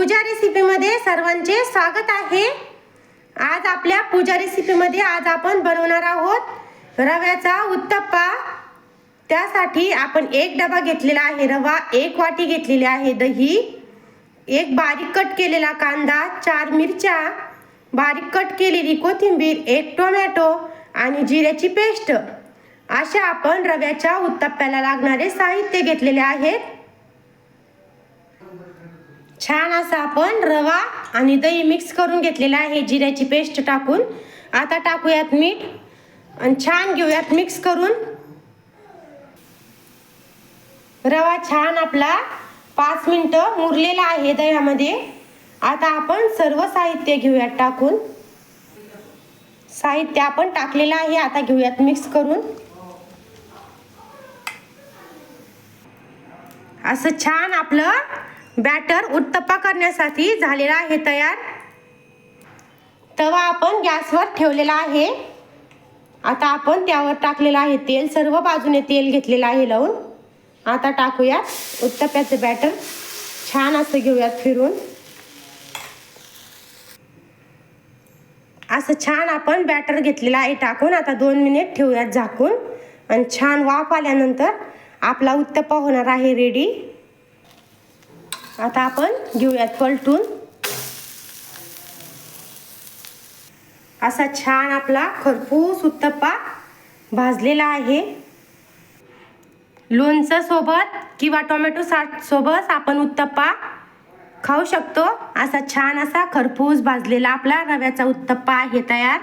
पूजा रेसिपीमध्ये सर्वांचे स्वागत आहे. आज आपल्या पूजा रेसिपीमध्ये आज आपण बनवणार आहोत रव्याचा उत्तप्पा. त्यासाठी आपण एक डबा घेतलेला आहे रवा एक वाटी घेतलेली आहे दही एक बारीक कट केलेला कांदा चार मिरच्या बारीक कट केलेली कोथिंबीर एक टोमॅटो आणि जिऱ्याची पेस्ट. अशा आपण रव्याच्या उत्तप्प्याला लागणारे साहित्य घेतलेले आहेत. छान असा आपण रवा आणि दही मिक्स करून घेतलेला आहे जिऱ्याची पेस्ट टाकून. आता टाकूयात मीठ आणि छान घेऊयात मिक्स करून. रवा छान आपला पाच मिनटं मुरलेला आहे दह्यामध्ये. आता आपण सर्व साहित्य घेऊयात टाकून. साहित्य आपण टाकलेलं आहे आता घेऊयात मिक्स करून. असं छान आपलं बॅटर उत्तप्पा करण्यासाठी झालेला आहे तयार. तवा आपण गॅसवर ठेवलेला आहे. आता आपण त्यावर टाकलेलं आहे तेल सर्व बाजूने तेल घेतलेलं आहे लावून. आता टाकूयात उत्तप्प्याचं बॅटर छान असं घेऊयात फिरून. असं छान आपण बॅटर घेतलेलं आहे टाकून. आता दोन मिनिट ठेवूयात झाकून. आणि छान वाफ आल्यानंतर आपला उत्तप्पा होणार आहे रेडी आता आपण घेऊयात पलटून. असा छान आपला खरपूस उत्तप्पा भाजलेला आहे. लोणचं सोबत किंवा टोमॅटो साठ सोबत आपण उत्तप्पा खाऊ शकतो. असा छान असा खरपूस भाजलेला आपला रव्याचा उत्तप्पा आहे तयार.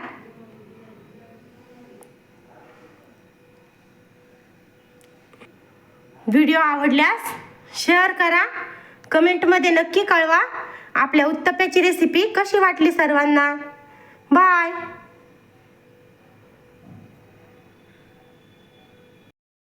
व्हिडिओ आवडल्यास शेअर करा. कमेंटमध्ये नक्की कळवा. आपल्या उत्तप्याची रेसिपी कशी वाटली सर्वांना? बाय